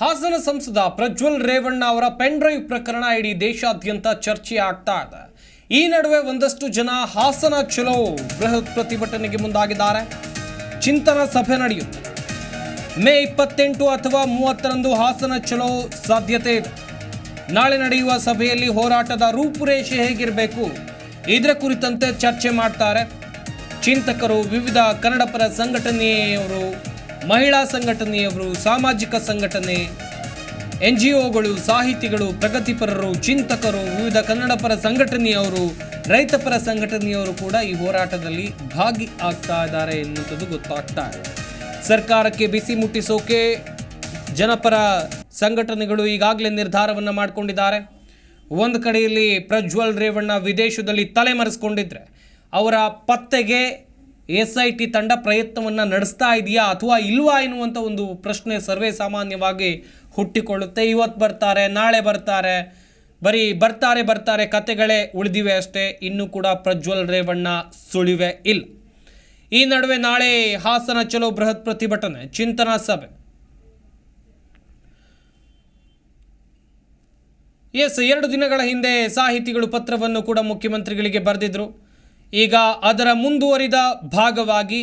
ಹಾಸನ ಸಂಸದ ಪ್ರಜ್ವಲ್ ರೇವಣ್ಣ ಅವರ pen drive ಪ್ರಕರಣ ಇಡೀ ದೇಶಾದ್ಯಂತ ಚರ್ಚೆ ಆಗ್ತಾ ಇದೆ. ಈ ನಡುವೆ ಒಂದಷ್ಟು ಜನ ಹಾಸನ ಚಲೋ ಬೃಹತ್ ಪ್ರತಿಭಟನೆಗೆ ಮುಂದಾಗಿದ್ದಾರೆ. ಚಿಂತನ ಸಭೆ ನಡೆಯುತ್ತೆ ಮೇ ಇಪ್ಪತ್ತೆಂಟು ಅಥವಾ ಮೂವತ್ತರಂದು ಹಾಸನ ಚಲೋ ಸಾಧ್ಯತೆ ಇದೆ. ನಾಳೆ ನಡೆಯುವ ಸಭೆಯಲ್ಲಿ ಹೋರಾಟದ ರೂಪುರೇಷೆ ಹೇಗಿರಬೇಕು? ಇದರ ಕುರಿತಂತೆ ಚರ್ಚೆ ಮಾಡ್ತಾರೆ. ಚಿಂತಕರು ವಿವಿಧ ಕನ್ನಡಪರ ಸಂಘಟನೆಯವರು ಮಹಿಳಾ ಸಂಘಟನೆಯವರು, ಸಾಮಾಜಿಕ ಸಂಘಟನೆ ಎನ್ ಜಿ ಒಗಳು ಸಾಹಿತಿಗಳು, ಪ್ರಗತಿಪರರು, ಚಿಂತಕರು, ವಿವಿಧ ಕನ್ನಡಪರ ಸಂಘಟನೆಯವರು ರೈತಪರ ಸಂಘಟನೆಯವರು ಕೂಡ ಈ ಹೋರಾಟದಲ್ಲಿ ಭಾಗಿ ಆಗ್ತಾ ಇದ್ದಾರೆ ಎನ್ನುವಂಥದ್ದು ಗೊತ್ತಾಗ್ತಾ ಇದೆ. ಸರ್ಕಾರಕ್ಕೆ ಬಿಸಿ ಮುಟ್ಟಿಸೋಕೆ ಜನಪರ ಸಂಘಟನೆಗಳು ಈಗಾಗಲೇ ನಿರ್ಧಾರವನ್ನು ಮಾಡಿಕೊಂಡಿದ್ದಾರೆ. ಒಂದು ಕಡೆಯಲ್ಲಿ ಪ್ರಜ್ವಲ್ ರೇವಣ್ಣ ವಿದೇಶದಲ್ಲಿ ತಲೆಮರೆಸ್ಕೊಂಡಿದ್ರೆ, ಅವರ ಪತ್ತೆಗೆ ಎಸ್ ಐ ಟಿ ತಂಡ ಪ್ರಯತ್ನವನ್ನು ನಡೆಸ್ತಾ ಇದೆಯಾ ಅಥವಾ ಇಲ್ವಾ ಎನ್ನುವಂಥ ಒಂದು ಪ್ರಶ್ನೆ ಸರ್ವೇ ಸಾಮಾನ್ಯವಾಗಿ ಹುಟ್ಟಿಕೊಳ್ಳುತ್ತೆ. ಇವತ್ತು ಬರ್ತಾರೆ, ನಾಳೆ ಬರ್ತಾರೆ, ಬರೀ ಬರ್ತಾರೆ ಬರ್ತಾರೆ ಕತೆಗಳೇ ಉಳಿದಿವೆ ಅಷ್ಟೇ. ಇನ್ನೂ ಕೂಡ ಪ್ರಜ್ವಲ್ ರೇವಣ್ಣ ಸುಳಿವೆ ಇಲ್ಲ. ಈ ನಡುವೆ ನಾಳೆ ಹಾಸನ ಚಲೋ ಬೃಹತ್ ಪ್ರತಿಭಟನೆ, ಚಿಂತನಾ ಸಭೆ. ಎಸ್, ಎರಡು ದಿನಗಳ ಹಿಂದೆ ಸಾಹಿತಿಗಳು ಪತ್ರವನ್ನು ಕೂಡ ಮುಖ್ಯಮಂತ್ರಿಗಳಿಗೆ ಬರೆದಿದ್ರು. ಈಗ ಅದರ ಮುಂದುವರಿದ ಭಾಗವಾಗಿ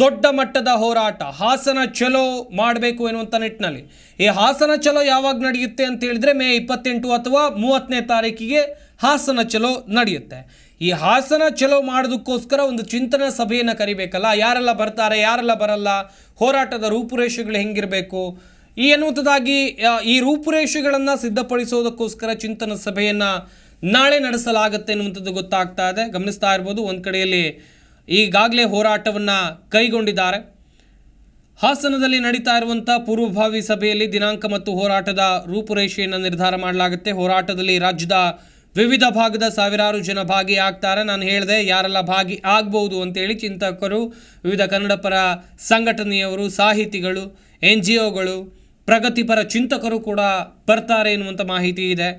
ದೊಡ್ಡ ಮಟ್ಟದ ಹೋರಾಟ, ಹಾಸನ ಚಲೋ ಮಾಡಬೇಕು ಎನ್ನುವಂಥ ನಿಟ್ಟಿನಲ್ಲಿ. ಈ ಹಾಸನ ಚಲೋ ಯಾವಾಗ ನಡೆಯುತ್ತೆ ಅಂತ ಹೇಳಿದ್ರೆ ಮೇ ಇಪ್ಪತ್ತೆಂಟು ಅಥವಾ ಮೂವತ್ತನೇ ತಾರೀಕಿಗೆ ಹಾಸನ ಚಲೋ ನಡೆಯುತ್ತೆ. ಈ ಹಾಸನ ಚಲೋ ಮಾಡೋದಕ್ಕೋಸ್ಕರ ಒಂದು ಚಿಂತನಾ ಸಭೆಯನ್ನು ಕರಿಬೇಕಲ್ಲ? ಯಾರೆಲ್ಲ ಬರ್ತಾರೆ, ಯಾರೆಲ್ಲ ಬರಲ್ಲ? ಹೋರಾಟದ ರೂಪುರೇಷೆಗಳು ಹೆಂಗಿರಬೇಕು? ಈ ಎನ್ನುವಂಥದ್ದಾಗಿ ಈ ರೂಪುರೇಷೆಗಳನ್ನು ಸಿದ್ಧಪಡಿಸೋದಕ್ಕೋಸ್ಕರ ಚಿಂತನ ಸಭೆಯನ್ನು ನಾಳೆ ನಡೆಸಲಾಗುತ್ತೆ ಎನ್ನುವಂಥದ್ದು ಗೊತ್ತಾಗ್ತಾ ಇದೆ. ಗಮನಿಸ್ತಾ ಇರ್ಬೋದು, ಒಂದು ಕಡೆಯಲ್ಲಿ ಈಗಾಗಲೇ ಹೋರಾಟವನ್ನು ಕೈಗೊಂಡಿದ್ದಾರೆ. ಹಾಸನದಲ್ಲಿ ನಡೀತಾ ಇರುವಂಥ ಪೂರ್ವಭಾವಿ ಸಭೆಯಲ್ಲಿ ದಿನಾಂಕ ಮತ್ತು ಹೋರಾಟದ ರೂಪುರೇಷೆಯನ್ನು ನಿರ್ಧಾರ ಮಾಡಲಾಗುತ್ತೆ. ಹೋರಾಟದಲ್ಲಿ ರಾಜ್ಯದ ವಿವಿಧ ಭಾಗದ ಸಾವಿರಾರು ಜನ ಭಾಗಿಯಾಗ್ತಾರೆ. ನಾನು ಹೇಳಿದೆ, ಯಾರೆಲ್ಲ ಭಾಗಿ ಆಗ್ಬೋದು ಅಂತೇಳಿ ಚಿಂತಕರು, ವಿವಿಧ ಕನ್ನಡಪರ ಸಂಘಟನೆಯವರು, ಸಾಹಿತಿಗಳು ಎನ್ ಜಿ ಒಗಳು ಪ್ರಗತಿಪರ ಚಿಂತಕರು ಕೂಡ ಬರ್ತಾರೆ ಎನ್ನುವಂಥ ಮಾಹಿತಿ ಇದೆ.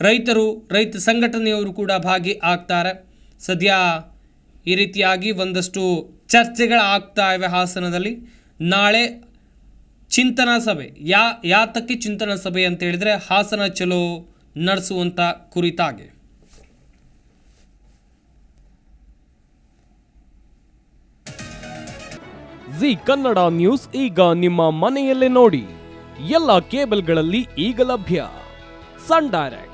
ರೈತರು, ರೈತ ಸಂಘಟನೆಯವರು ಕೂಡ ಭಾಗಿ ಆಗ್ತಾರೆ. ಸದ್ಯ ಈ ರೀತಿಯಾಗಿ ಒಂದಷ್ಟು ಚರ್ಚೆಗಳಾಗ್ತಾ ಇವೆ ಹಾಸನದಲ್ಲಿ. ನಾಳೆ ಚಿಂತನಾ ಸಭೆ, ಯಾ, ಯಾತಕ್ಕೆ ಚಿಂತನಾ ಸಭೆ ಅಂತ ಹೇಳಿದರೆ ಹಾಸನ ಚಲೋ ನಡೆಸುವಂಥ ಕುರಿತಾಗಿ. ಜಿ ಕನ್ನಡ ನ್ಯೂಸ್ ಈಗ ನಿಮ್ಮ ಮನೆಯಲ್ಲೇ ನೋಡಿ. ಎಲ್ಲ ಕೇಬಲ್ಗಳಲ್ಲಿ ಈಗ ಲಭ್ಯ. Sun Direct.